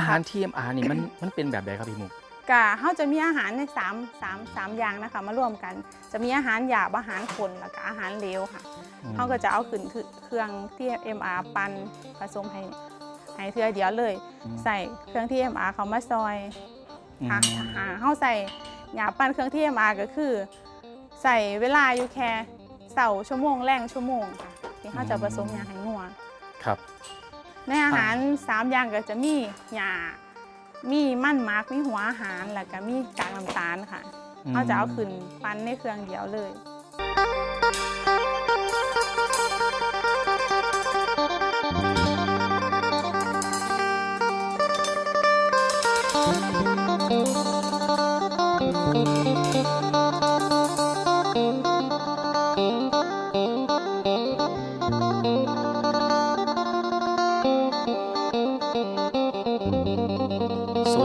อาหาร TMR นี่มันมันเป็นแบบใดครับพี่มุกกะเขาจะมีอาหารในสามสามสามอย่างนะคะมารวมกัน จะมีอาหารหยาบอาหารคนแล้วก็อาหารเหลวค่ะอืมเขาก็จะเอาขึ้นเครื่องที่ MR ปันผสมให้ให้เทือเดียวเลย ใส่เครื่องที่ MR เขามาซอยอืมค่ะอ่าเขาใส่หยาปั้นเครื่องที่ MR ก็คือ ใส่เวลาอยู่แค่เสาร์ชั่วโมงแรงชั่วโมงค่ะที่เขาจะผสมยาให้งัวครับ ในอาหารสามอย่างก็จะมีหยามีมั่นมาร์กมีหัวอาหารแล้วก็มีกากน้ำตาลค่ะอืมเขาจะเอาขึ้นปั้นในเครื่องเดียวเลย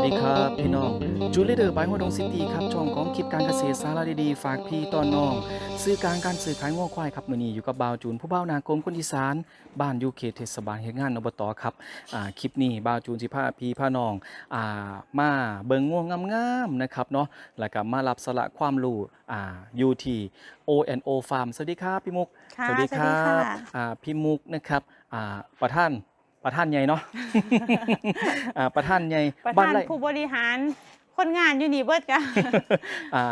ดีครับพี่น้องจูเลเดอร์บายหัวดงซิตี้ครับช่องของคิดการเกษตรสาระดีๆฝากพี่ตอนน้องซื้อกลางการซื้อขายง้อควายครับมื้อนี้อยู่กับบ่าวจูนผู้บ่าวนากรมคนอีสานบ้านอยู่เขตเทศบาลเฮ็ดงานอบตครับอ่าคลิปนี้บ่าวจูนสิพาพี่พาน้องอ่ามาเบิ่งง่วงงามๆนะครับเนาะแล้วก็มารับสาระความรู้อ่าอยู่ที่ ONO Farm สวัสดีครับพี่มุกค่ะสวัสดีครับสวัสดีค่ะอ่าพี่มุกนะครับอ่าประท่าน ประท่านใหญ่เนาะ อ่าประท่านใหญ่ประบ้านธานไร่ผู้บริหารคนงานอยู่นี่เบิดกัน อ่า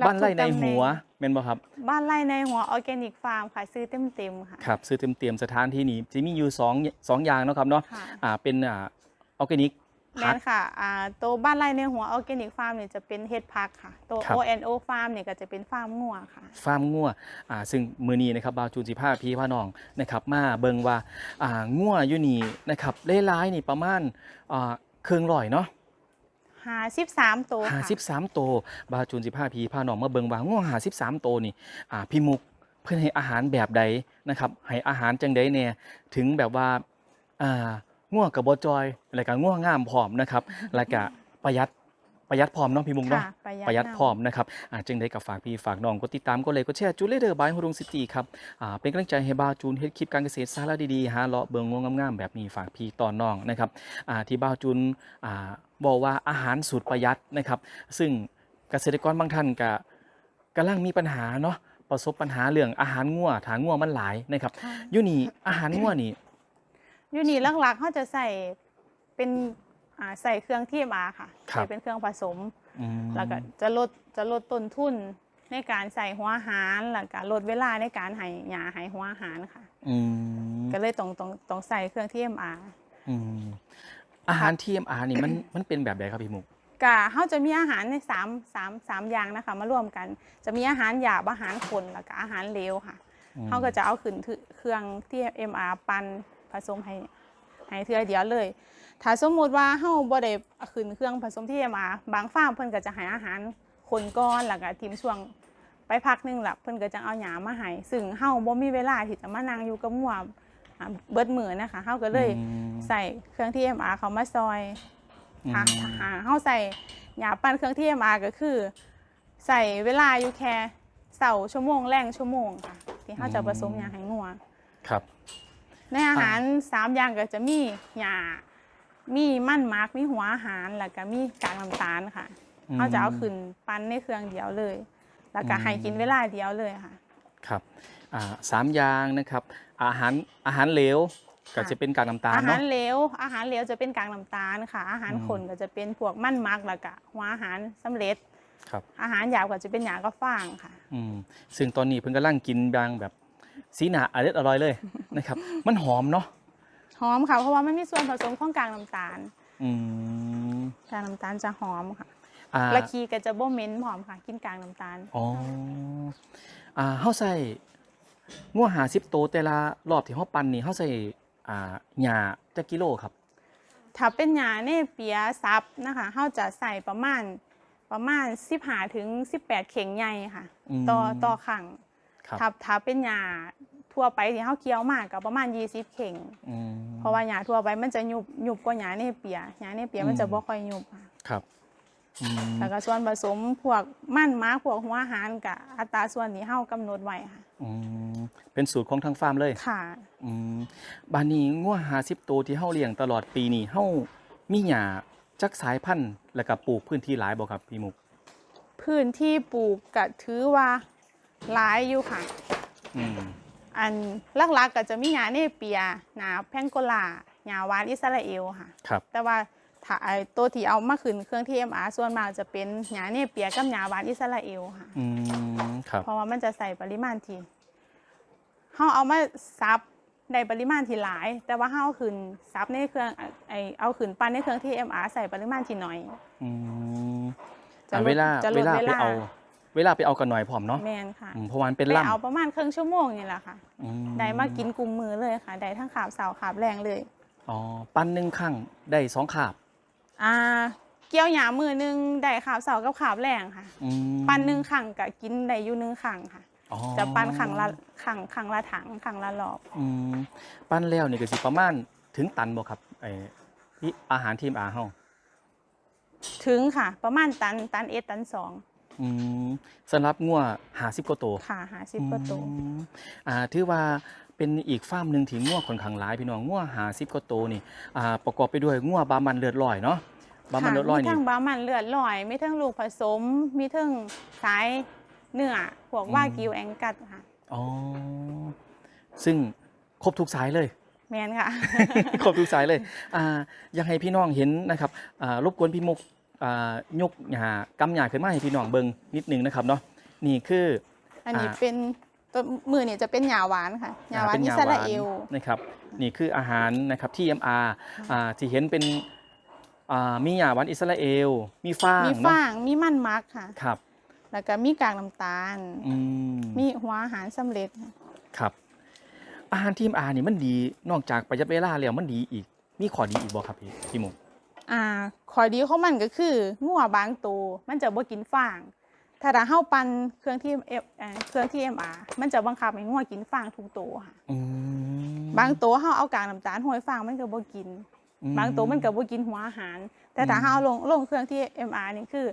รับบ้านไร่ในทุกตำแหน่ง หัวแม่นบ่ครับ บ้านไร่ในหัวออร์แกนิกฟาร์มค่ะ ซื้อเต็มๆค่ะ ครับซื้อเตรียมๆสถานที่นี้จะมีอยู่สองสองอย่างเนาะครับเนาะค่ะ อ่าเป็นอ่าออร์แกนิก แม่นค่ะอ่าตัวบ้านไร่ในหัวออร์แกนิกฟาร์มเนี่ยจะเป็นเฮ็ดพักค่ะ ตัว ครับ ONO ฟาร์มเนี่ยก็จะเป็นฟาร์มงัวค่ะ ฟาร์มงัวอ่าซึ่งมือนี้นะครับบาวจูนสิพาพี่พาน้องนะครับ มาเบิ่งว่าอ่างัวอยู่นี่นะครับหลายๆนี่ประมาณอ่าเครื่องร้อยเนาะ53ตัวห้าค่ะสิบสามตัวบาวจูนสิพาพี่พาน้องมาเบิ่งว่างัวห้าสิบสามตัวนี่อ่าพี่มุกเพื่อนให้อาหารแบบใดนะครับให้อาหารจังใดเนี่ยถึงแบบว่าอ่า ง่วงกับบจอยแล้วก็ง่วงงามพร้อมนะครับแล้วก็ประหยัดประหยัดพร้อมเนาะพี่มุกเนาะค่ะประหยัดประหยัดน้ำพร้อมนะครับอ่าจึงได้กับฝากพี่ฝากน้องกดติดตามก็เลยก็แชร์จูเลเดอร์บายฮุรงซิตี้ครับอ่าเป็นกำลังใจให้บาวจูนเฮ็ดคลิปการเกษตรสาระดีๆหาเลาะเบิงงวงงามๆแบบนี้ฝากพี่ตอนน้องนะครับอ่าที่บาวจูนอ่าบอกว่าอาหารสูตรประหยัดนะครับซึ่งเกษตรกรบางท่านก็กำลังมีปัญหาเนาะประสบปัญหาเรื่องอาหารงัวถางงัวมันหลายนะครับค่ะ อยู่นี่อาหารงัวนี่ อยู่นี่หลักๆเขาจะใส่เป็นอ่าใส่เครื่องที่มาค่ะครับ ใส่เป็นเครื่องผสม อืมแล้วก็จะลดจะลดต้นทุนในการใส่หัวอาหารแล้วก็ลดเวลาในการให้ยาให้หัวอาหารค่ะ อืมก็เลยต้องต้องต้องใส่เครื่องที่ MR อืมอาหาร TMR นี่มันมันเป็นแบบใดครับพี่มุก กะเขาจะมีอาหารในสามสามสามอย่างนะคะ มารวมกัน จะมีอาหารหยาบอาหารคนแล้วก็อาหารเหลวค่ะอืมเขาก็จะเอาขึ้นเครื่องที่ MR ปัน ผสมให้ให้เทือเดียวเลย ถ้าสมมุติว่าเฮาบ่ได้เอาขึ้นเครื่องผสมที่ MR บางฟาร์มเพิ่นก็จะให้อาหารคนก้อนแล้วก็ทีมช่วงไปพักหนึงล่ะเพิ่นก็จะเอาหยามาให้ซึ่งเฮาบ่มีเวลาที่จะมานั่งอยู่กับงัวอ่าเบิดมื้อนะคะเฮาก็เลยอืมใส่เครื่องที่ MR เขามาซอยอืมค่ะหาเฮาใส่หยาปั้นเครื่องที่ MR ก็คือ ใส่เวลาอยู่แค่เสาร์ชั่วโมงแรงชั่วโมงค่ะที่เฮาจะผสมยาให้งัวครับ ในอาหารสามอย่างก็จะมีหยามีมั่นมาร์กมีหัวอาหาร แล้วก็มีกากน้ำตาลค่ะอืมเฮาจะเอาขึ้นปั้นในเครื่องเดียวเลย แล้วก็อืมให้กินเวลาเดียวเลยค่ะ ครับอ่าสามอย่างนะครับ อาหารอาหารเหลวก็ค่ะ จะเป็นกากน้ำตาลอาหาเนาะ รเหลวอาหารเหลวจะเป็นกากน้ำตาลค่ะ อาหารอืมขนก็จะเป็นพวกมั่นมาร์กแล้วก็หัวอาหารสำเร็จครับ อาหารหยาบก็จะเป็นหยากระฟางค่ะ อืมซึ่งตอนนี้เพิ่งกำลังกินบางแบบ สีหนาอร่อยอร่อยเลยนะครับ มันหอมเนาะหอมค่ะ เพราะว่ามันมีส่วนผสมของกากน้ำตาลอืมกากน้ำตาลจะหอมค่ะอ่าและคีก็จะบ่เหม็นหอมค่ะ กินกากน้ำตาล อ๋ออ่าเฮาใส่งัวหาสิบโตวแต่ละรอบที่เฮาปั่นนี่เฮาใส่อ่าหญ้าจักกิโลครับ ถ้าเป็นหยาเนเปียซับนะคะเขาจะใส่ประมาณประมาณ 15ถึง18 เข่งใหญ่ค่ะ อืม ต่อต่อขัง ครับถ้าถ้าเป็นหยาทั่วไปที่เขาเคี้ยวมากก็ประมาณ 20 เข่ง อืม เพราะว่าหยาทั่วไปมันจะยุบยุบกว่าหยาเนเปียหยาเนเปียมันจะอืม บ่ค่อยยุบค่ะครับอืมแล้วก็ส่วนผสมพวกมันม้าพวกหัวอาหารกับอัตราส่วนที่เฮากำหนดไว้ค่ะ อืมเป็นสูตรของทางฟาร์มเลยค่ะ อืมบานนี้งัวหาสิบตัวที่เฮาเลี้ยงตลอดปีนี่เฮามีหญ้าจักสายพันธุ์แล้วก็ปลูกพื้นที่หลายบ่ครับพี่มุก พื้นที่ปลูกก็ถือว่า หลายอยู่ค่ะ อืมอันหลักๆก็จะมีหญ้าเนเปียหนาแพงโกลาหญ้าหวานอิสราเอลค่ะ ครับ แต่ว่าถ้าไอ้ตัวที่เอามาขึ้นเครื่อง TMR ส่วนมากจะเป็นหญ้าเนเปียกับหญ้าหวานอิสราเอลค่ะ อืมครับ เพราะว่ามันจะใส่ปริมาณที่เฮาเอามาซับในปริมาณที่หลาย แต่ว่าเฮาเอาขึ้นซับในเครื่องไอเอาขึ้นปั้นในเครื่อง TMR ใส่ปริมาณที่น้อย อืมจะอ่าลดเวลาจะลเวดลาเวไปลา เอา เวลาไปเอากันหน่อยพร้อมเนาะแมนค่ะอืมเพราะวามันเป็นไปล่ำเอาประมาณครึ่งชั่วโมงนี่แหละค่ะ อืได้มากินกลุ่มมือเลยค่ะ ได้ทั้งขาบเสาขาบแรงเลย อ๋อ ปั้นหนึ่งครั้งได้สองขาบอ่า เกี่ยวหยามือหนึงได้ขาบเสากับขาบแรงค่ะ อืมปั้นหนึ่งขังกับกินได้อยู่หนึ่งขังค่ะ อ๋อจะปั้นขังละขังขังละถังขังละรอบ อืมปั้นแล้วนี่ก็สิประมาณถึงตันบ่ครับไอ้ที่อาหารทีมอาเฮาถึงค่ะ ประมาณตันตันเอตันสอง อืมสำหรับงัว50กว่าตัวค่ะหาสิบกว่าตัวอืมอ่าถือว่าเป็นอีกฟาร์มหนึ่งที่งัวค่อนข้างหลายพี่น้องงัว50กว่าตัวนี่อ่าประกอบไปด้วยงัวบามันเลือดลอยเนาะบามันค่ะเลือดลอยมีนี่ ทั้งบามันเลือดลอย มีทั้งลูกผสม มีทั้งสายเนื้อพวกว่ากิวแองกัดค่ะ อ๋อซึ่งครบทุกสายเลย แมนค่ะครบทุกสายเลยอ่าอยากให้พี่น้องเห็นนะครับอ่ารบกวนพี่มุกอ่า ยกหญ้ากำหญ้าขึ้นมาให้พี่น้องเบิ่งนิดนึงนะครับเนาะนี่คืออันนี้อ่าเป็นตัวมือเนี่ยจะเป็นหยาหวานค่ะหยาหวานเป็นอิยาสหราวานเอลนะครับนี่คืออาหารนะครับที่ MR อ่าที่เห็นเป็นอ่ามีหญ้าหวานอิสราเอล มีฟางมีเนาะฟางมีมันมักค่ะครับ แล้วก็มีกากน้ำตาลอืมมีหัวอาหารสำเร็จค่ะครับ อาหารทีมอานี่มันดีนอกจากประหยัดเวลาแล้วมันดีอีก มีข้อดีอีกบ่ครับพี่พี่มุก อ่าข้อดีของมันก็คืองัวบางตัวมันจะบ่กินฟาง ถ้าเราเฮาปั่นเครื่องที่เอฟเอ่อเครื่องที่ MR มันจะบังคับให้งัวกินฟางทุกตัวค่ะอืม บางตัวเฮาเอากากน้ำตาลห้อยฟางมันก็บ่กินอืมบางตัวมันก็บ่กินหัวอาหาร แต่ถ้าอืม เฮาเอาลงลงเครื่องที่ MR นี่คือ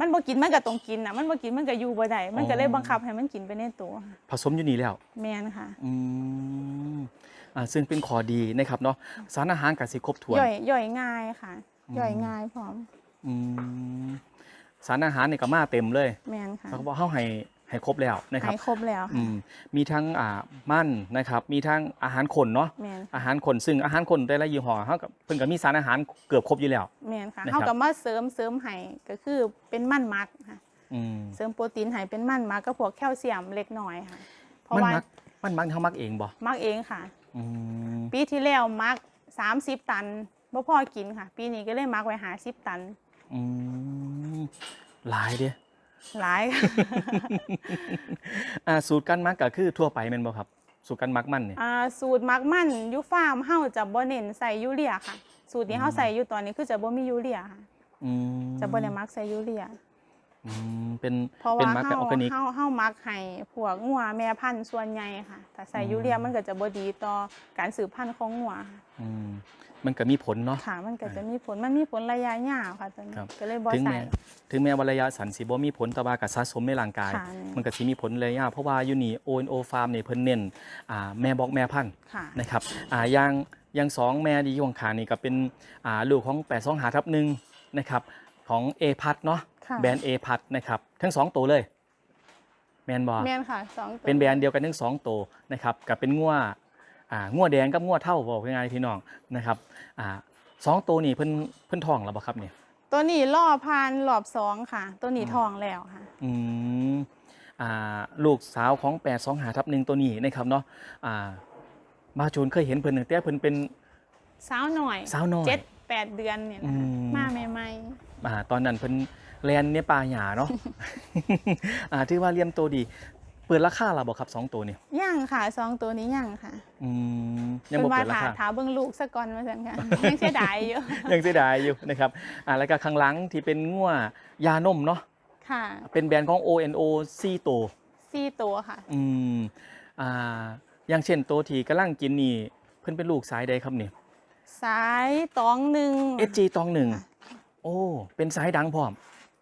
มันบ่กินมันก็ต้องกินน่ะมันบ่กินมันก็อยู่บ่ได้มันก็เลยบังคับให้มันกินไปในตัวค่ะผสมอยู่นี่แล้ว แม่นค่ะ อืม อ่าซึ่งเป็นข้อดีนะครับเนาะสารอาหารกับสิครบถ้วน ย่อยย่อยง่ายค่ะ อืม ย่อยง่ายพร้อมอืมสารอาหารนี่ก็มาเต็มเลยแม่นค่ะเขาบอกเฮาให้ให้ครบแล้วนะครับ ให้ครบแล้วอืค่ะมมีทั้งอ่ามันนะครับ มีทั้งอาหารคนเนาะแม่นอาหารคนซึ่งอาหารคนแต่ละยี่ห้อเฮากับเพิ่นก็มีสารอาหารเกือบครบอยู่แล้ว แม่นค่ะนะครับเฮาก็มาเสริมเสริมให้ก็คือเป็นมันมักค่ะ อืมเสริมโปรตีนให้เป็นมันมักก็พวกแคลเซียมเล็กน้อยค่ะ เพราะมันว่ามักมันมักเฮามักเองบ่มักเองค่ะ อืมปีที่แล้วมัก30ตันบ่พอกินค่ะ ปีนี้ก็เลยมักไว้50ตัน อืมหลายเด้หลายค่ะ อ่าสูตรการมักก็คือทั่วไปแม่นบ่ครับ สูตรการมักมันเนี่ย อ่าสูตรมักมันอยู่ฟาร์มเฮาจะบ่เน้นใส่ยูเรียค่ะ สูตรที่เฮาใส่อยู่ตอนนี้คือจะบ่มียูเรียค่ะ อืม จะบ่ได้มักใส่ยูเรีย อืมเป็นเพราะเป็นว่ามักแบบเฮาออร์แกนิก เฮาเฮามักให้พวกงัวแม่พันธุ์ส่วนใหญ่ค่ะถ้าใส่ยูเรียอืมมันก็จะบ่ดีต่อการสืบพันธุ์ของงัวค่ะอืมมันก็มีผลเนาะ ค่ะ มันก็จะมีผลมันมีผลระยะยาวค่ะตอนนี้ครับ ก็เลยบ่ถึงใส่ แม้ถึงแม้ว่าระยะสันสิบ่มีผลแต่ว่าก็สะสมในร่างกาย ค่ะแม่มันก็สิมีผลระยะยาวเพราะว่าอยู่นี่ O&O Farm นี่เพิ่นเน้นอ่าแม่บอกแม่พันธุ์ค่ะ นะครับอ่าอย่างอย่างสองแม่ดีอยู่ข้างๆนี่ก็เป็นอ่าลูกของ8 2หาทับหนึ่งนะครับของ A พัดเนาะค่ะ แบรนด์ A พัดนะครับทั้งสองตัวเลยแมนบอแม่นค่ะสองตัวเป็นแบรนด์เดียวกันทั้งสองตัวนะครับกับเป็นงัวอ่างัวแดงกับงัวเท่าบอกง่ายๆพี่น้องนะครับอ่าสองตัวนี่เพิ่นเพิ่นท้องแล้วบ่ครับเนี่ยตัวนี้ล่อพานรอบสองค่ะ ตัวนี้อืมทองแล้วค่ะอืมอ่าลูกสาวของ8 2หาทับหนึ่งตัวนี้นะครับเนาะอ่ามาจูนเคยเห็นเพิ่นตั้งแต่เพิ่นเป็นสาวหน่อยสาวน้อยเจ็ดแปดเดือนเนี่ยอืนะมมาใหม่อ่าตอนนั้นเพิ่น แลนในป่าหญ้าเนาะ อ่าที่ว่าเลี้ยมตัวดี เปิดราคาล่ะบ่ครับสองตัวนี่ๆย่างค่ะสองตัวนี้ย่างค่ะอืมยังเพิ่บ่นว่าเปิดราถาคา ถาเบิ่งลูกซะก่อนว่าซั่นค่ะ ยังเสียดายอยู่ ยังเสียดายอยู่นะครับ อ่าแล้วก็ข้างหลังที่เป็นงัวยานมเนาะ ค่ะ เป็นแบรนด์ของ ONO 4ตัวสี่ตัวค่ะ อืม อ่า อย่างเช่นตัวที่กำลังกินนี่ เพิ่นเป็นลูกสายใดครับนี่สายตองหนึ่ง SG ตองหนึ่งค่ะโอ้ เป็นสายดังพร้อม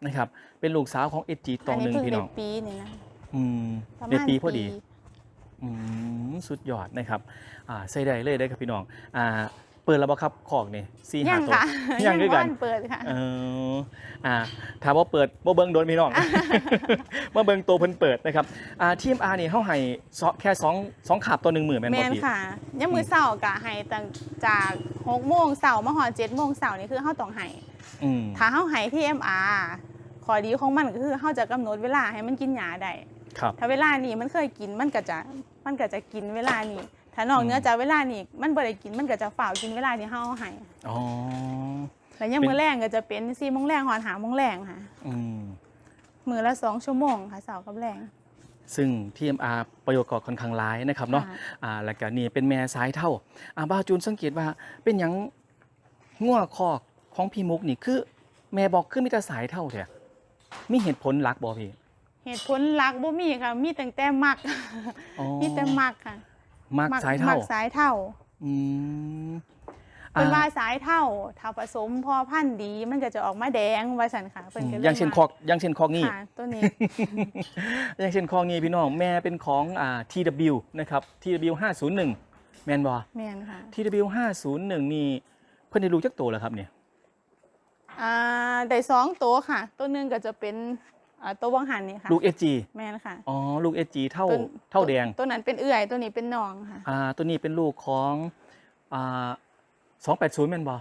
นะครับ เป็นลูกสาวของ SG ตองหนึ่งอันนี้พี่เพิ่น้งองได้ปีนี่นะอืมประในมาณปีพอดีอืมสุดยอดนะครับ อ่าใส่ได้เลยได้อครับพี่น้อง อ่า เปิดแล้วบ่ครับคอกนี่สี่ยัห้างตัวค่ะยังด้วยกันบ่ทัเปิดค่ะเอออ่าถามว่าเปิดบ่เบิ่งโดนพี่น้องมาเบิ่งตัวเพิ่นเปิดนะครับ อ่าทีมอาร์นี่เฮาให้ซอแค่สองสองขาบตัวหนึ่งหมื่นแม่นแมบ่นพี่ค่ะยังมือเสาร์กะให้ตั้งจาก6โมงเสาร์มาหอด7โมงเสาร์นี่คือเฮาต้องให้อืมถ้าเฮาให้ที่ MR ข้อดีของมันก็คือเฮาจะกำหนดเวลาให้มันกินหญ้าได้ครับ ถ้าเวลานี้มันเคยกินมันก็จะมันก็จะกินเวลานี้ถ้านอกเหนื้ออืมจากเวลานี้มันบ่ได้กินมันก็จะฝ่าวกินเวลาที่เฮาเอาให้อ๋อแล้วยังเป็นมื้อแรงก็จะเป็น4โมงแรงหอน5โมงแรงค่ะอืมมื้อละสองชั่วโมงค่ะเสาร์กับแรงซึ่ง TMR ประโยชน์ก็ค่อนข้างหลายนะครับเนาะค่ะอ่าแล้วก็นี่เป็นแม่สายเท่าอ่าบ้าวจูนสังเกตว่าเป็นหยังงัวคอกของพี่มุกนี่คือ แม่บอกคือมีแต่สายเท่าแท้ มีเหตุผลหลักบ่พี่ เหตุผลหลักบ่มีค่ะ มีตั้งแต่มัก อ๋อ มีแต่มักค่ะมักสายเท่ามักสายเท่าอืมเป็นว่าอ่าสายเท่าถ้าผสมพอพันธุ์ดีมันก็จะออกมาแดงว่าสันค่ะอืเพิ่นมก็ลอย่างเช่นคอกอย่างเช่นคอกนี่ ค่ะตัวนี้ อย่างเช่นคอกนี่พี่น้องแม่เป็นของอ่า TW นะครับ TW 501 แม่นบ่แม่นค่ะ TW 501 นี่เพิ่นได้รู้จักโตแล้วครับเนี่ย อ่าได้สองตัวค่ะ ตัวหนึงก็จะเป็นอ่าตัววังหันนี่ค่ะ ลูก SG แม่นค่ะ อ๋อ ลูก SG เท่าตัวเท่าแดง ตัวนั้นเป็นเอื่อยตัวนี้เป็นน้องค่ะ อ่า ตัวนี้เป็นลูกของอ่า280แม่นบ่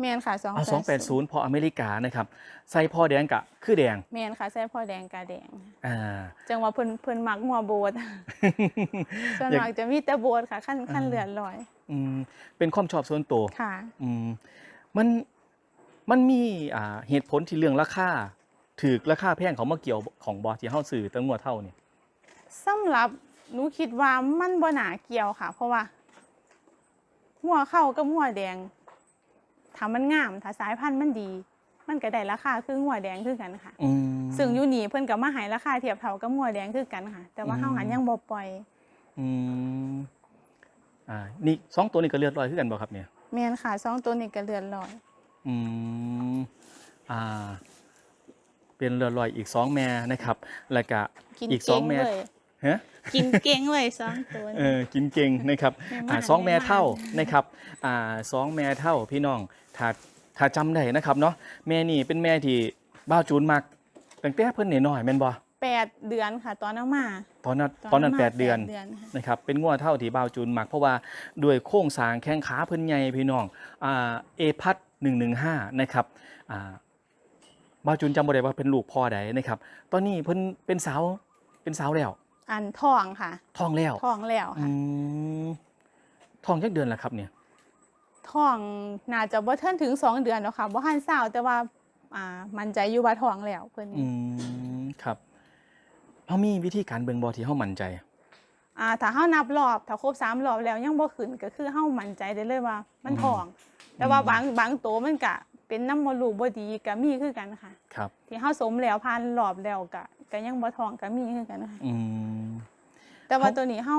แม่นค่ะสองอ่า280 พออเมริกานะครับ ใส่พ่อแดงกะคือแดง แม่นค่ะใส่พ่อแดงกาแดง อ่า จังว่าเพิ่นเพิ่นมักหัวโบดส่วนอยากมากจะมีแต่โบดค่ะขั้นขั้นอ่า เลือดลอยอืมเป็นความชอบส่วนตัว ค่ะ อืมมัน มันมีอ่าเหตุผลที่เรื่องราคาถือราคาแพงเขามาเกี่ยวของบอที่เฮาซื้อตั้งงวดเท่านี่สำหรับหนูคิดว่ามันบ่หนาเกี่ยวค่ะ เพราะว่าหัวเข้ากับหัวแดงถ้ามันงามถ้าสายพันธุ์มันดี มันก็ได้ราคาคือหัวแดงคือกันค่ะอืมซึ่งอยู่นี่เพิ่นก็มาให้ราคาเทียบเท่ากับหัวแดงคือกันค่ะ แต่ว่าอืมเฮาหันยังบ่ปล่อย อืมอ่านี่สองตัวนี้ก็เลือดลอยคือกันบ่ครับเนี่ยแม่นค่ะสองตัวนี้ก็เลือดลอย อืมอ่า เป็นเรือลอยอีกสองแม่นะครับ แล้วก็กินอีกสอเก่งงแม่เลยฮะ กินเก่งเลยสองตัวเอนี้อกินเก่งนะครับแม่ม่านอ่าสองแม่แม่ม่านเท่านะครับอ่าสองแม่เท่าพี่น้องถ้าถ้าจำได้นะครับเนาะแม่นี่เป็นแม่ที่บ้าวจูนมักตั้งแต่เพิ่นน้อยๆแม่นบ่แปดเดือนค่ะ ตอนเอามาตอนนั้นตอนนั้นมาแปดเดือนค่ะนะครับเป็นงัวเท่าที่บ้าวจูนมัก เพราะว่าด้วยโครงสร้างแข้งขาเพิ่นใหญ่พี่น้องอ่าเอพัด 115 นะครับอ่าบ้าวจูนจำบ่ได้ว่าเป็นลูกพ่อใดนะครับ ตอนนี้เพิ่นเป็นสาวเป็นสาวแล้ว อันทองค่ะท้องแล้วทองแล้วอืค่ะมท้องจักเดือนแล้วครับเนี่ยทองน่าจะบ่เทินถึงสองเดือนแล้วค่ะบ่ทันเศร้าแต่ว่าอ่ามั่นใจอยู่ว่าทองแล้วเพิ่นอืมครับเฮามีวิธีการเบิ่งบ่ที่เฮามั่นใจ อ่าถ้าเฮานับรอบถ้าครบสามรอบแล้วยังบ่ขึ้นก็คือเฮามั่นใจได้เลยว่า มันทอง แต่ว่าบางบางตัวมันก็เป็นน้ำมดลูกบ่ดีก็มีคือกันค่ะ ครับ ที่เฮาสมแล้วผ่านรอบแล้วก็ก็ยังบ่ทองก็มีคือกันค่ะอืม แต่ว่าเขาตัวนี้เฮา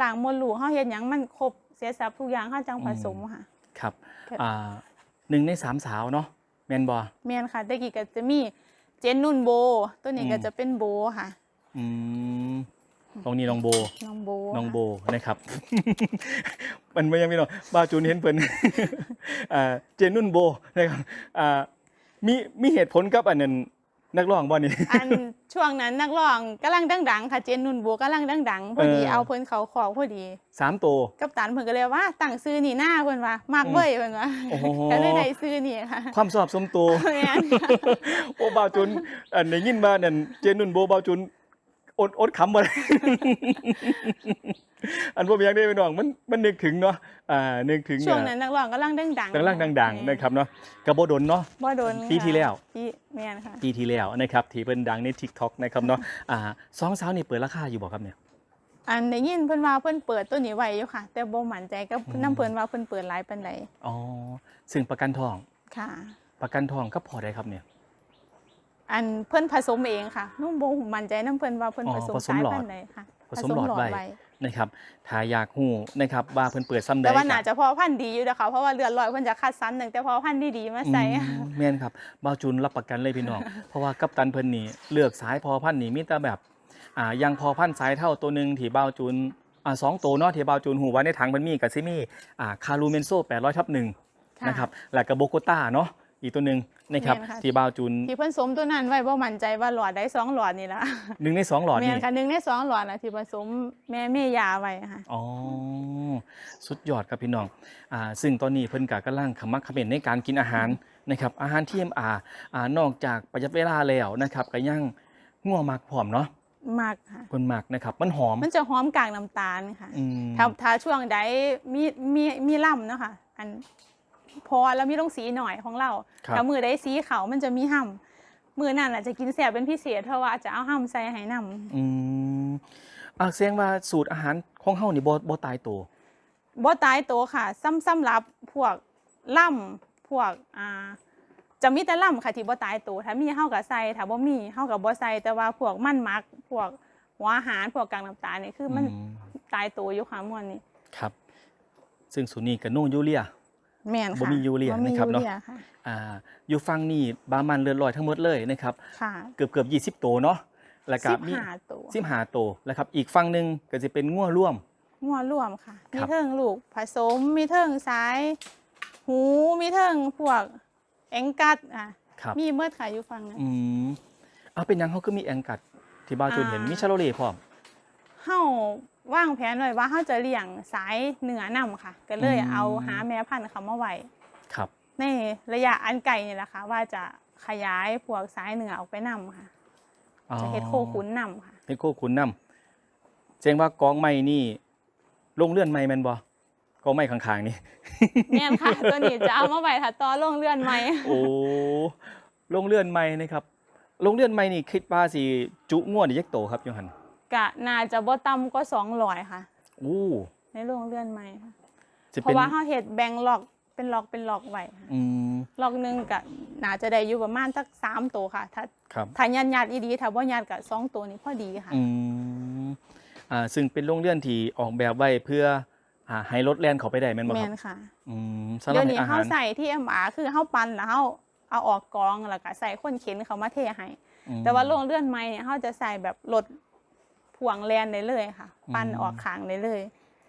ล้างมดลูกเฮาเฮ็ดหยังมันครบเสียสับทุกอย่างเฮาจังผสมค่ะ ครับครับ อ่าหนึ่งในสามสาวเนาะแม่นบ่แม่นค่ะแต่กี้ก็จะมีเจนนุ่นโบ ตัวนี้อืมก็จะเป็นโบค่ะ อืม ตรงนี้น้องโบ น้องโบน้องค่ะโบนะครับ มันไม่ยังไม่น้องบาวจูนเห็นเพิ่นอ่าเจนนุ่นโบนะครับอ่ามีมีเหตุผลกับอันนั้นนักร้องบ่นี่อันช่วงนั้นนักร้องกำลังดังๆค่ะเจนนุ่นโบกำลังดังๆพอดีเออเอาเพิ่นเขาขอกพอดีสามตัวกัปตันเพิ่นก็เลยว่าตั้งซื้อนี่หน้าเพิ่นว่ามักเว้ยเพิ่นว่าโอ้โหก็เลยได้ซื้อนี่ค่ะความสอบสมตัวแม่นโอ้บาวจุนอันได้ยินมานั่นเจนุ่นโบบาวจุน อดอดขำบ่ได้อันพวกยังได้ไปน้องมันมันนึกถึงเนาะอ่านึกถึงช่วงนั้นนักร้องกำลังดังๆดังๆดังๆนะครับเนาะกระโบดนเนาะบ่โดนปีที่แล้วปีแม่นค่ะปีที่แล้วนะครับที่เพิ่นดังใน TikTok นะครับเนาะอ่าสองสาวนี่เปิดราคาอยู่บ่ครับเนี่ยอันได้ยินเพิ่นว่าเพิ่นเปิดตัวนี้ไว้อยู่ค่ะ แต่บ่มั่นใจกับอืมน้ำเพิ่นว่าเพิ่นเปิดหลายปานใดอ๋อซึ่งประกันทองค่ะ ประกันทองก็พอได้ครับเนี่ย อันเพิ่นผสมเองค่ะนุ่มบ่มั่นใจน้ำเพิ่นว่าเพิ่นอ๋อผสมผสมสายหลอดพันธุ์ใดค่ะผสมหลอดไว้นะครับถ้าอยากฮู้นะครับว่าเพิ่นเปิดซ้ำใดแต่ว่าก็น่าจะพอพันธุ์ดีอยู่นะคะเพราะว่าเลือดลอยเพิ่นจะคัดสรรตั้งแต่พอพันธุ์ดีๆมาใส่อืมแม่นครับบ่าวจุนรับประกันเลยพี่น้องเพราะว่ากัปตันเพิ่นนี่เลือกสายพอพันธุ์นี่มีแต่แบบอ่ายังพอพันธุ์สายเท่าตัวหนึงที่บ่าวจุนอ่าสองตัวเนาะที่บาวจูนหูว่าในถังมันมีกับซิมีอ่าคารูเมนโซ800ทับหนึ่งค่ะนะครับแล้วก็โบโกต้าเนาะ อีกตัวหนึ่งนะครับแม่นค่ะ ที่บาวจูนที่เพิ่นสมตัวนั้นไว้บ่มั่นใจว่าหลอดได้สองหลอดนี่ละหนึ่งในสองหลอดแม่นี่นค่ะหนึ่งในสองหลอดนะที่ผสมแม่เมยาไว้ค่ะ อ๋อสุดยอดครับพี่น้องอ่าซึ่งตอนนี้เพิ่นกะกำลังขมักเขม้นในการกินอาหารนะครับอาหารที่ MR อ่านอกจากประหยัดเวลาแล้วนะครับก็ยังง่วมักพร้อมเนาะมากค่ะเพิ่นมักนะครับมันหอมมันจะหอมกากน้ำตาลค่ะ อืม ถ้าถ้าช่วงใดมีมีมีล่ำเนาะค่ะ อัน พอแล้วมีต้องสีหน่อยของเราครับ ถ้ามือได้สีเขาวมันจะมีห่ำมือนั่นแหละจะกินแสบเป็นพิเศษเพราะว่าจะเอาห่ำใส่ให้นำอืมอ่าแสดงว่าสูตรอาหารของเฮานี่บ่บ่ตายตัวบ่ตายตัวค่ะซ้ำซ้ำรับพวกล่ำพวกอ่าจะมีแต่ล่ำค่ะที่บ่ตายตัวถ้ามีเฮากับใส่ถ้าบ่มีเฮากับบ่ใส่แต่ว่าพวกมันมัก พวกหัวอาหารพวกกากน้ำตาลนี่คือมันอืม ตายตัวอยู่ค่ะม่วนนี่ครับ ซึ่งสูตรนี้ก็โนยูเรีย แม่นบ่ค่ะมียูเรียบ่มีนะครับเนาะยูรียค่ะอ่าอยู่ฟังนี่บามันเลือดลอยทั้งหมดเลยนะครับค่ะเกือบเกือบ20ตัวเนาะแล้วก็สิบมีห้าตัว15ตัวแล้วครับอีกฝั่งหนึงก็จะเป็นง่วร่วมงัวรวมค่ะคมีรับเทิงลูกผสมมีเทิงสาย หูมีเทิงพวกเอ็งกัดอะครับมีเมื่อขายอยู่ฟังนะอืมเอาเป็นหยังเขาก็มีแองกัดที่บ้านจุนเห็นอ่ามีมีชาโลเลพร้อมเฮา ว่างแผนไว้ว่าเฮาจะเลี้ยงสายเหนือนำค่ะ ก็เลยอืมเอาหาแม่พันธุ์เขามาไว้ครับ ในระยะอันไกลนี่แหละค่ะ ว่าจะขยายพวกสายเหนือออกไปนำค่ะอ๋อจะเฮ็ดโคขุนนำค่ะเฮ็ดโคขุนนำแสดงว่ากองไม้นี่ลงเลื่อนไม้แม่นบ่กองไม้ข้างๆนี่แม่นค่ะตัวนี้จะเอามาไว้ถ้าต่อลงเลื่อนใหม่โอ้ลงเลื่อนไม้นะครับลงเลื่อนไม้นี่คิดว่าสิจุง่วนยักโตครับโยหัน กะน่าจะบ่ต่ำกว่า200ค่ะ อู้ ในโรงเลื่อนใหม่ค่ะจะเพเป็นราะว่าเฮาเฮ็ดแบ่งล็อกเป็นล็อกเป็นล็อกไว้ค่ะอืมล็อกหนึงก็น่าจะได้อยู่ประมาณสักสามตัวค่ะ ถ้าครับ ถ้าญาติญาติอีดีถ้าบ่ญาติก็สองตัวนี้พอดีค่ะ อืมอ่าซึ่งเป็นโรงเลื่อนที่ออกแบบไว้เพื่ออ่าให้รถแล่นเข้าไปได้แม่นบ่แม่ครับนค่ะ อืมสำหรัเดี๋บยวให้นี้อาเฮาหารใส่ที่ MR คือเฮาปั่นแล้วเฮาเอาออกกองแล้วก็ใส่คนเข็นเขามาเทให้ อืมแต่ว่าโรงเลื่อนใหม่เนี่ยเฮาจะใส่แบบรถ พ่วงแลนได้เลยค่ะ ปั่นอืมออกข้างได้เลย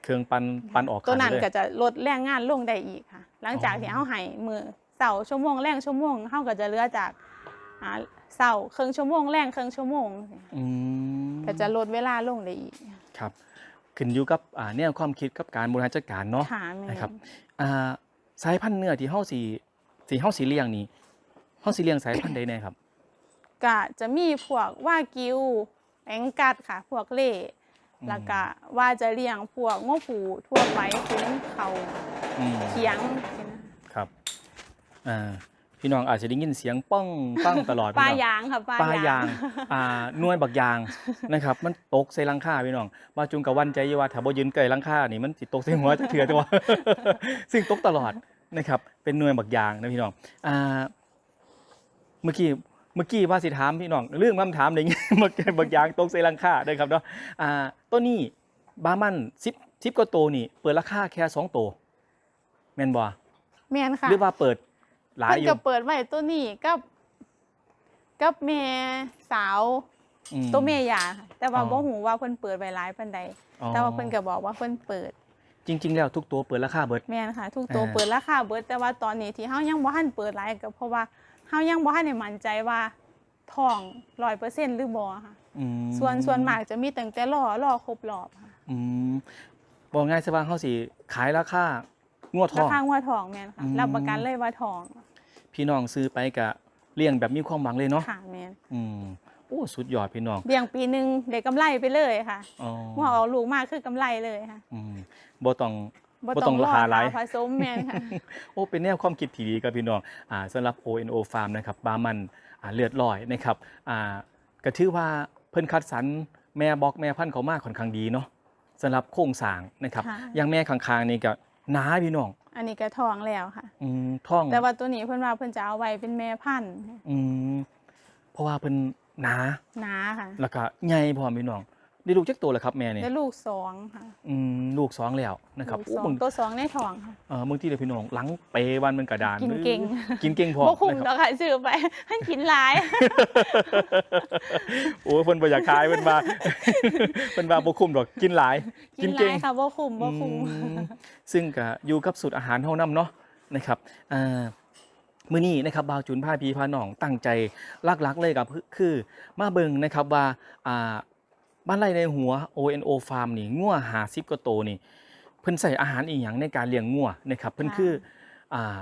เครื่องปันปันออกตัวนั้นขายเลยก็จะลดแรงงานลงได้อีกค่ะ หลังจากอ๋อที่เฮาให้มือเสาร์ชั่วโมงแรงชั่วโมงเฮาก็จะเหลือจากอ่าเสาร์ครึ่งชั่วโมงแรงครึ่งชั่วโมงอืมก็จะลดเวลาลงได้อีกครับขึ้นอยู่กับอ่าแนวความคิดกับการบริหารจัดการเนาะค่ะแม่นะครับอ่าสายพันธุ์เนื้อที่เฮาสิสิเฮาสิเลี้ยงนี่เฮาสิเลี้ยงสายพันธุ์ใดแน่ครับก็จะมีพวกว่ากิว แองกัดค่ะ พวกเล่อืมแล้วก็ว่าจะเลี้ยงพวกง้อผูทั่วไปคุ้นเขาอืมเคียงสินะครับอ่าพี่น้องอาจจะได้ยินเสียงป้องปั้งตลอดปลาพี่น้องยางค่ะปลาปลายางอ่าหน่วยบักยางนะครับ มันตกใส่หลังคาพี่น้องมาจุงกับวันใจอยู่ว่าถ้าบ่ยืนใกล้หลังคานี่มันสิตกใส่หัวจะเถื่อตัวซึ่งตกตลอดนะครับ เป็นหน่วยบักยางนะพี่น้องอ่าเมื่อกี้ เมื่อกี้ว่าสิถามพี่น้องเรื่องคำถามอะไรเงี้ยบักบักยางตกใส่หลังคาได้ครับเนาะอ่าตัวนี้บามัน10 10กว่าตัวนี่ เปิดราคาแค่2ตัวแม่นบ่แม่นค่ะหรือว่าเปิดหลายเพิ่นอยู่ก็เปิดไว้ตัวนี้กับกับแม่สาวอืม ตัวแม่ยาค่ะแต่ว่าอ๋อ บ่ฮู้ว่าเพิ่นเปิดไว้หลายปานใดอ๋อแต่ว่าเพิ่นก็บอกว่าเพิ่นเปิด จริง ๆ แล้วทุกตัวเปิดราคาเบิด แม่นค่ะทุกตัวอ่า เปิดราคาเบิดแต่ว่าตอนนี้ที่เฮายังบ่ทันเปิดหลายก็เพราะว่า เฮายังบ่ทันได้มั่นใจว่าท้อง100%หรือบ่ค่ะอืมส่วนส่วนมากจะมีตั้งแต่รอรอครบรอบค่ะอืมบอกง่ายซะว่าเขาสิขายราคางวดทราอง คาหัวทองแม่นค่ะ อืม รับประกันเลยว่าทองพี่น้องซื้อไปกะเลี้ยงแบบมีความหวังเลยเนาะค่ะแม่นอืมโอ้สุดยอดพี่น้องเลี้ยงปีหนึงได้กำไรไปเลยค่ะอ๋อหัวออกลูกมากคือกำไรเลยค่ะ อืมบ่ต้อง บ่บ่ต้ต้อองงราคาหลายผสมแม่นค่ะโอ้เป็นแนวความคิดที่ดีครับพี่น้องอ่าสำหรับ ONO Farm นะครับบามันอ่าเลือดลอยนะครับอ่าก็ถือว่าเพิ่นคัดสรรแม่บอกแม่พันธุ์เขามาค่อนข้างดีเนาะสำหรับโครงสร้างนะครับค่ะ อย่างแม่ข้างๆนี่ก็หนาพี่น้องอันนี้ก็ทองแล้วค่ะ อืมท้องแต่ว่าตัวนี้เพิ่นว่าเพิ่นจะเอาไว้เป็นแม่พันธุ์อืมเพราะว่าเพิ่นหนาหนาค่ะ แล้วก็ใหญ่พร้อมพี่น้อง ได้ลูกจักตัวแล้วครับแม่เนี่ยได้ลูกสองค่ะอืมลูกสองแล้วนะครับลูกโอ้สองมึงตัวสองในท้องค่ะเออบางทีเลยพี่น้องหลังเปวันมันกระดานกินเก่งกินเก่งพอบ่คุ้มนะดครับอกค่ะซื้อไปให้กินหลาย โอ้ยเพิ่นบ่อยากขายเพิ่นว่าเพิ่นว่าบ่คุ้มดอกกินหลาย กินหลายค่ะบ่คุ้มบ่คุ้มอืมซึ่งก็อยู่กับสูตรอาหารเฮานํเนาะนะครับอ่ามื้อนี้นะครับบ่าวจุนพาพี่พาน้องตั้งใจลักๆเลยกับคือมาเบิ่งนะครับว่าอ่า บ้านไร่ในหัว ONO Farm นี่งัว50กว่าโตวนี่เพิ่นใส่อาหารอีหยังในการเลี้ยงงัวนะครับเพิ่นคืออ่า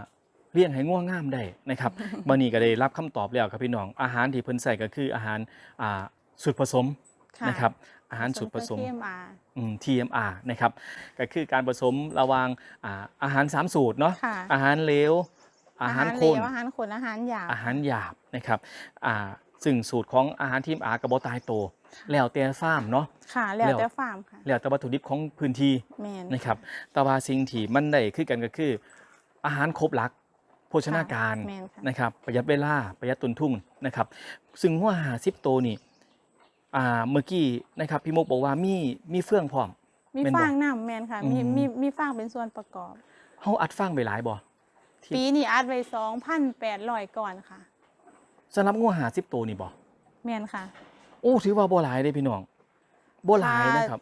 เลี้ยงให้งัวงามได้นะครับ บันนี้ก็ได้รับคำตอบแล้วครับพี่น้องอาหารที่เพิ่นใส่ก็คืออาหารอ่าสูตรผสมค่ะนะครับอาหารสูตรผสมเทียมอาอืม TMR นะครับ ก็คือการผสมระหว่างอ่าอาหาร 3 สูตรเนาะค่ะ อาหารเหลว อาหารเหข้ลนวอาหารข้นอาหารหยาบอาหารหยาบนะครับอ่าซึ่งสูตรของอาหารทีมอากับบตายโต แล้วแต่ฟาร์มเนาะค่ะแล้วแล้วแต่ฟาร์มค่ะแล้วแต่วัตถุดิบของพื้นที่แม่นนะครับแต่ว่าสิ่งที่มันได้คือกันก็คือ อาหารครบหลักโภชนาการแม่นค่ะนะครับ ประหยัดเวลาประหยัดต้นทุนนะครับ ซึ่งหัวหาซิปโตวนี่อ่าเมื่อกี้นะครับพี่มุกบอกว่ามีมีเฟื่องพร้อม มีแม่นบ่ฟางน้ำแม่นค่ะ มีอืมมีมีฟางเป็นส่วนประกอบเฮาอัดฟังไปหลายบ่ที่ปีนี้อัดไว้2,800ก่อนค่ะสำหรับงัวหาซิปโตวนี่บ่แม่นค่ะ โอ้ถือว่าบ่หลายเด้พี่น้องบ่หลายค่ะนะครับ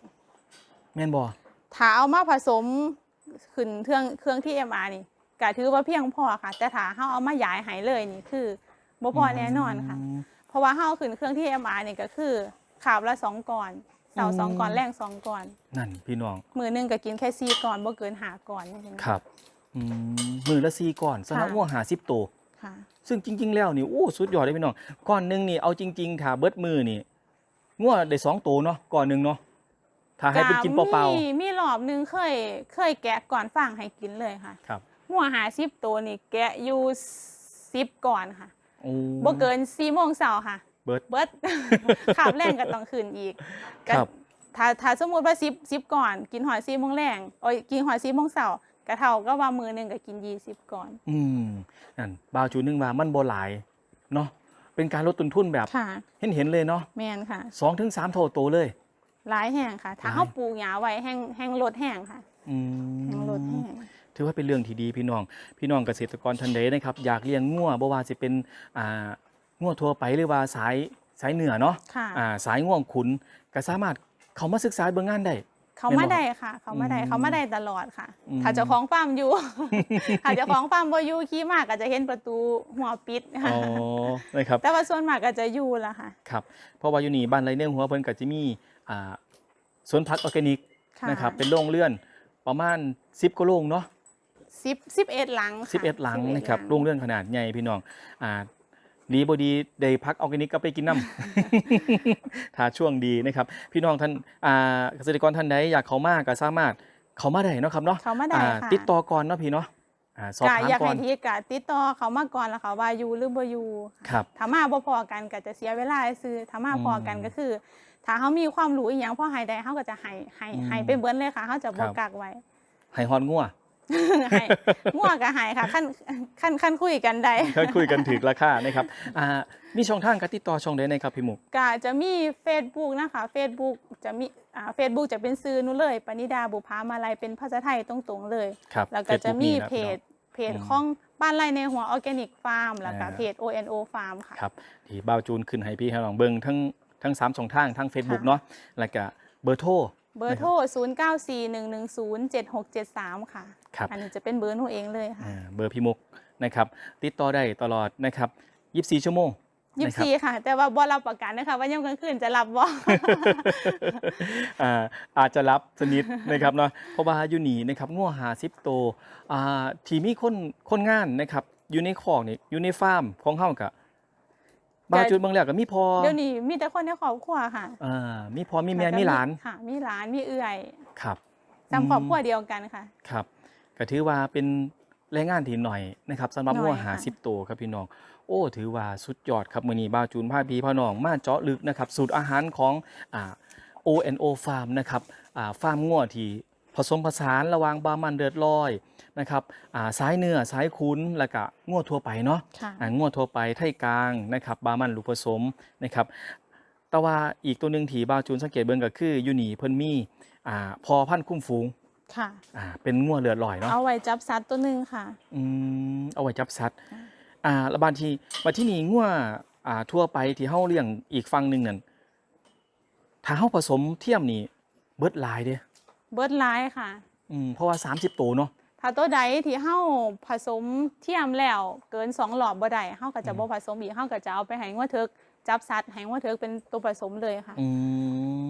แม่นบ่ถ้าเอามาผสมขึ้นเครื่องเครื่องที่ MR นี่ก็ถือว่าเพียงพอค่ะ แต่ถ้าเฮาเอามาย้ายให้เลยนี่คือบ่พอแน่นอนค่ะมเพราะว่าเฮาขึ้นเครื่องที่ MR นี่ก็คือขาบละสองก่อนเสาร์สองก่อนอืมแรงสองก่อน นั่นพี่น้อง มือหนึงก็กินแค่สี่ก่อนบ่เกินหาก่อนนี่ครับอืมมือละ4ก้อนสำหรับค่ะงัวหาซิปโตวค่ะซึ่งจริง ๆ แล้วนี่โอ้สุดยอดเลยพี่น้องก้อนหนึงนี่เอาจริงๆถ้าเบิดมือนี่ งัวได้สองตัวเนาะก้อนหนึงเนาะถ้าให้เป็นกินเปล่ามีมีรอบหนึงเคย เคยแกะก่อนฟังให้กินเลยค่ะๆครับหัวหาสิบตัวนี่แกะอยู่สิบก่อนค่ะโอ้ บ่เกินสี่โมงเช้าค่ะเบิดเบิด ขับแรงก็ต้องคืนอีกก็ครับ ถ้าถ้าสมมุติว่าสิบสิบก่อน กินหอยสี่โมงแรงโอ้ยกินหอยสี่โมงเช้าก็เท่าก็ว่ามือหนึงก็กินยี่สิบก่อน อืมนั่นบาวจูนึงว่ามันบ่หลายเนาะ เป็นการลดต้นทุนแบบ ค่ะเห็นเห็นๆเลยเนาะแม่นค่ะ สองถึงสามเท่าโตเลย หลายแห้งค่ะ ถ้าหลายเฮาปลูกหญ้าไว้แห้งแห้งลดแห้งค่ะอืแห้งลดมแห้ง ถือว่าเป็นเรื่องที่ดีพี่น้อง พี่น้องเกษตรกรท่านใดนะครับ อยากเลี้ยงงัวบ่ว่าสิเป็นอ่างัวทั่วไปหรือว่าสายสายเหนือเนาะค่ะ อ่าสายง่วงขุนก็สามารถเข้ามาศึกษาเบื้องงานได้ เขาแม่มานบ่ได้ค่ะ เขามาได้อืมเขามาได้ตลอดค่ะอืมถ้าเจ้าของฟาร์มอยู่ ถ้าเจ้าของฟาร์มบ่อยู่ขี้มากก็จะเห็นประตูหัวปิดอ๋อนะครับแต่ว่าส่วนมากก็จะอยู่ละค่ะครับเพราะว่าอยู่นี่บ้านไรเนื้อหัวเพิ่นก็จะมีอ่าสวนผักออร์แกนิกค่ะนะครับเป็นโรงเรือนประมาณ10กว่าโรงเนาะสิบสิบเอ็ดหลังค่ะ11หลัง11นะครับหโรงเรือนขนาดใหญ่พี่น้องอ่า ดีบดีได้พักออร์แกนิกก็ไปกินน้ำ ถ้าช่วงดีนะครับ พี่น้องท่านอ่าเกษตรกรท่านใดอยากเข้ามาก็สามารถเข้ามาได้เนาะครับเนาะเขามาได้อ่าค่ะติดต่อก่อนเนาะพี่เนาะอ่าสอบกะถามอยากก่อให้นทีกะติดต่อเขามาก่อนแล้วค่ะว่าอยู่หรือบ่อยู่ครับถ้ามาบ่พอกันก็จะเสียเวลาซื้อถ้ามาพอกันอืมก็คือ ถ้าเขามีความรู้อีหยังพอให้ได้เขาก็จะให้ให้อืมให้ไปเบิ้เลยค่ะเขาจะบ่ครับกักไว้ให้ฮอนงัว ให้มั่วก็ให้ค่ะขั้นขั้นขั้นคุยกันได้ค่อยคุยกันถึงราคานะครับอ่ามีช่องทางการติดต่อช่องใดนะครับพี่หมุกก็จะมี Facebook นะคะ Facebook จะมีอ่า Facebook จะเป็นซื้อหนุเลยปณิดาบุพามาลัยเป็นภาษาไทยตรงๆเลย ครับแล้วก็จะมี Facebook เพนี่นะจเพจอืมของบ้านไร่ในหัวออร์แกนิกฟาร์มแล้วก็อ่าเพจ ONO Farm ค่ะครับที่บ่าวจูนขึ้นให้พี่ให้ลองเบิ่งทั้งทั้งสามช่องทางทั้ง Facebook ค่ะเนาะแล้วก็เบอร์โทร เบอร์โทร 0941107673 ค่ะ ครับ อันนี้จะเป็นเบอร์หนูเองเลยค่ะ อ่าเบอร์พี่มุกนะครับ ติดต่อได้ตลอดนะครับ24 ชั่วโมง ยิบนะครับซีค่ะ แต่ว่าบ่รับประกันนะคะว่าย่ำกลางคืนจะรับบ่ อ่าอาจจะรับสนิทนะครับเนาะเพราะว่าอยู่นี่นะครับงัวหาซิปโตวอ่าที่มีคนคนงานนะครับอยู่ในคอกนี่อยู่ในฟาร์มของเฮากับ บ่าวจูนเบิ่งแล้วก็มีพอเดี๋ยวนี้มีแต่คนในครอบครัวค่ะอ่ามีพอมีแม่มีหลานค่ะ มีหลานมีเอื่อยครับจำครอบครัวเดียวกันค่ะ ครับก็ถือว่าเป็นแรงงานที่หน่อยนะครับสำหรับหน่อยงัวหาค่ะสิบตัวครับพี่น้อง โอ้ ถือว่าสุดยอดครับมือนี้บ้าวจูนพาพีพ่อน้อง มาเจาะลึกนะครับ สูตรอาหารของอ่า O&O Farm นะครับอ่าฟาร์มงัวที่ผสมผสานระหว่างบามันเดือดลอย นะครับอ่าสายเนื้อสายคุ้นแล้วก็งัวทั่วไปเนาะค่ะอ่างวดทั่วไปไทยกลางนะครับบามันลูกผสมนะครับแต่ว่าอีกตัวหนึ่งที่บาวจูนสังเกตเบิ่งก็คืออยู่นี่เพิ่นมีอ่าพอพันธุ์คุ้มฝูงค่ะอ่าเป็นงัวเลือดลอยเนาะเอาไว้จับสัตว์ตัวหนึ่งค่ะอืมเอาไว้จับสัตว์อ่าแล้วบางทีมาที่นี่งัวอ่าทั่วไปที่เฮาเลี้ยงอีกฝั่งหนึงนั่นถ้าเฮาผสมเทียมนี่เบิดหลายเด้เบิร์ดไลท์ค่ะอืมเพราะว่า 30ตัวเนาะ ถ้าตัวใดที่เฮาผสมเทียมแล้วเกินสองหลอดบ่ได้เฮาก็จะบ่ผสมอีกเฮาก็จะเอาไปให้งัวเถิกจับสัตว์ให้งัวเถิกเป็นตัวผสมเลยค่ะอืม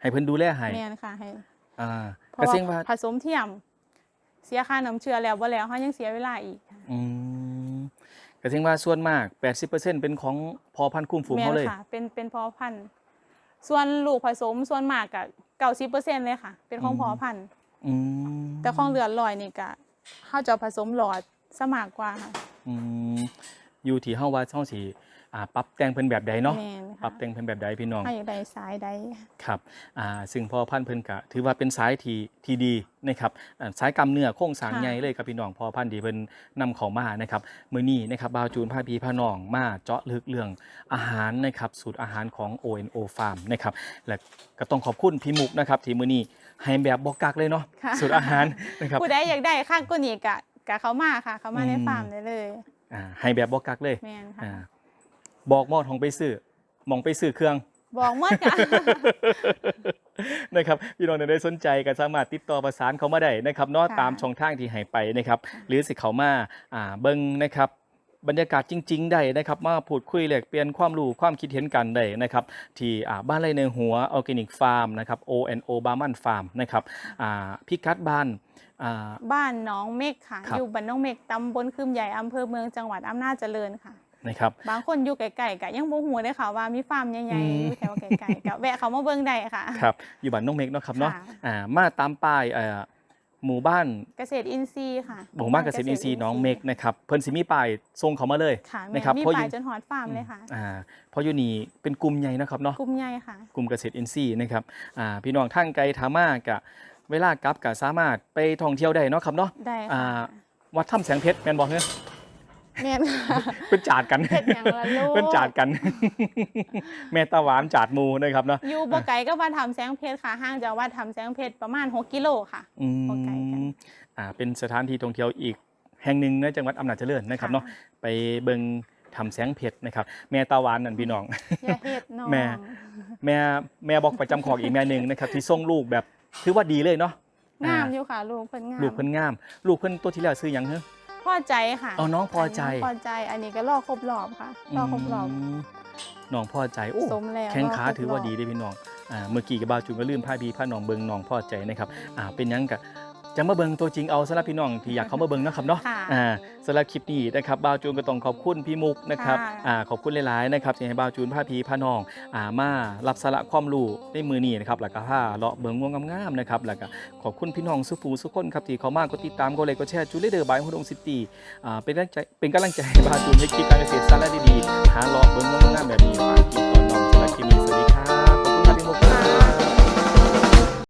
ให้เพิ่นดูแลให้แม่นค่ะให้อ่าเพก็ราะเสียงว่าว่าผสมเทียม เสียค่าน้ำเชื้อแล้วบ่แล้วเฮายังเสียเวลาอีกค่ะอืมก็เสียงว่าส่วนมาก 80%เป็นของพอพันธุ์คุ้มฝูงแม่เขานเลยค่ะ เป็นเป็นพอพันธุ์ส่วนลูกผสมส่วนมากก็90%เลยค่ะ เป็นของอืมพอพันธุ์ อืมแต่ของเหลือลอยนี่ก็เฮาจะผสมหลอดสมากกว่าค่ะอืมอยู่ที่เฮาว่าเฮาสิอ่าปรับแต่งเพิ่นแบบใดเนาะแม่นปรัค่ะบแต่งเพิ่นแบบใดพี่น้อง เฮาอยากได้สายใด ครับอ่าซึ่งพอพันธุ์เพิ่นก็ถือว่าเป็นสายที่ที่ดีนะครับอ่าสายกำเนื้อโครงสร้างค่ะ ใหญ่เลยครับพี่น้องพอพันธุ์ที่เพิ่นนำเข้ามานะครับมื้อนี้นะครับบาวจูนพาพี่พาน้องมาเจาะลึกเรื่องอาหารนะครับสูตรอาหารของ ONO Farm นะครับและก็ต้องขอบคุณพี่มุกนะครับที่มื้อนี้ ให้แบบบ่กักเลยเนาะค่ะ สูตรอาหารนะครับผู้ใดอยากได้ค่าก็นี่กะกะเขามาค่ะ เขามาในอืมฟาร์มได้เลยอ่าให้แบบบ่กักเลยแม่นค่ะ อ่าบอกหมอดของไปซื้อหมองไปซื้อเครื่อง บอกเมื่อค่ะ นะครับพี่น้องได้สนใจก็สามารถติดต่อประสานเขามาได้นะครับเนอกค่ะตามช่องทางที่ให้ไปนะครับ หรือสิเขามาอ่าเบิ้งนะครับ บรรยากาศจริง ๆ ได้นะครับ มาพูดคุยแลกเปลี่ยนความรู้ความคิดเห็นกันได้นะครับที่อ่าบ้านไรในหัวออร์แกนิกฟาร์มนะครับ ONO บาร์มันฟาร์มนะครับอ่าพิกัดบ้านอ่าบ้านหน้องเมฆค่ะครับอยู่บ้านหน้องเมฆตำบลคืมใหญ่อำเภอเมืองจังหวัดอำนาจเจริญค่ะนะครับบางคนอยู่ไกลๆกะยังบ่ฮู้เลยค่ะว่ามีฟาร์มใหญ่อืมๆอยู่แถวไกลๆกะแวะเขามาเบิ่งได้ค่ะครับอยู่บ้านน้องเมกเนาะครับเนาะค่ะอ่ามาตามป้ายเอ่อ หมู่บ้านเกษตรอินทรีย์ค่ะหมู่บ้านเกษตรอินทรีย์น้องเมกนะครับเพิ่นสิมีป้ายส่งเขามาเลยค่ะนะแม่ครับมีเพราะป่าอยู่ยจนหอดฟาร์มเลยค่ะอ่าเพราะอยู่นี่เป็นกลุ่มใหญ่นะครับเนาะกลุ่มใหญ่ค่ะกลุ่มเกษตรอินทรีย์นะครับอ่าพี่น้องทางไกลถามมากะเวลากลับกะสามารถไปท่องเที่ยวได้เนาะครับเนาะได้อ่าค่ะวัดถ้ำแสงเพชรแม่นบอกเฮ้ ยแม่นค่ะเป็นจาดกันเฮ็ดหยังล่ะลูกเป็นจาดกัน แม่ตาหวานจาดหมูนะครับเนาะอยู่บ่ไกลก็วัดทำแสงเพชรค่ะห่างจากวัดทำแสงเพชรประมาณ 6กิโลค่ะอืบ่ไกลกันมอ่าเป็นสถานที่ท่องเที่ยวอีกแห่งหนึ่งในจังหวัดอำนาจเจริญนะครับเนาะไปเบิงทำแสงเพชรนะครับแม่ตาหวานนั่นพี่น้องอย่าเฮ็ดน้องแม่แม่แม่บอกประจำของอีกแม่หนึ่งนะครับที่ส่งลูกแบบถือว่าดีเลยเนาะงามอยู่ค่ะ ลูกเพิ่นงามลูกเพิ่นงาม ลูกเพิ่นตัวที่แล้วซื้อหยังเฮ้ย พอใจค่ะเอาน้องพอใจน้งพอใจ อันนี้ก็รอครบรอบค่ะรอครบรอบมน้องพ่อใจโอ้สมแล้วแข้งขารครบรบถือว่าดีได้อพี่น้องอ่าเมื่อกี้กับบ่าวจุนก็ลืมพาพี่พาน้องเบิงน้องพ่อใจนะครับอ่าเป็นหยังกะ จะมาเบิงตัวจริงเอาสำหรับพี่น้องที่อยากเข้ามาเบิงนะครับเนาะค่ะอ่าสำหรับคลิปนี้นะครับบ่าวจูนก็ต้องขอบคุณพี่มุกนะครับอ่าขอบคุณหลายๆนะครับที่ให้บ่าวจูนพาพีพาน้องอ่ามารับสาระความรู้ในมือนี้นะครับหลัวก็พาเลาะเบิงง่วงงามๆนะครับหลัวก็ขอบคุณพี่น้องสุภูสุคนครับที่เขามากก็ติดตามก็เลยก็แชร์จูเลเดอร์บายฮุดงซิตี้อ่าเป็นกำลังใจเป็นกำลังใจให้บ่าวจูนในคลิปการเกษตรสาระดีๆหาเลาะเบิงง่วงงามแบบนี้ฝากกินต่อนนองสำหรับคลิปนี้สวัสดีครับ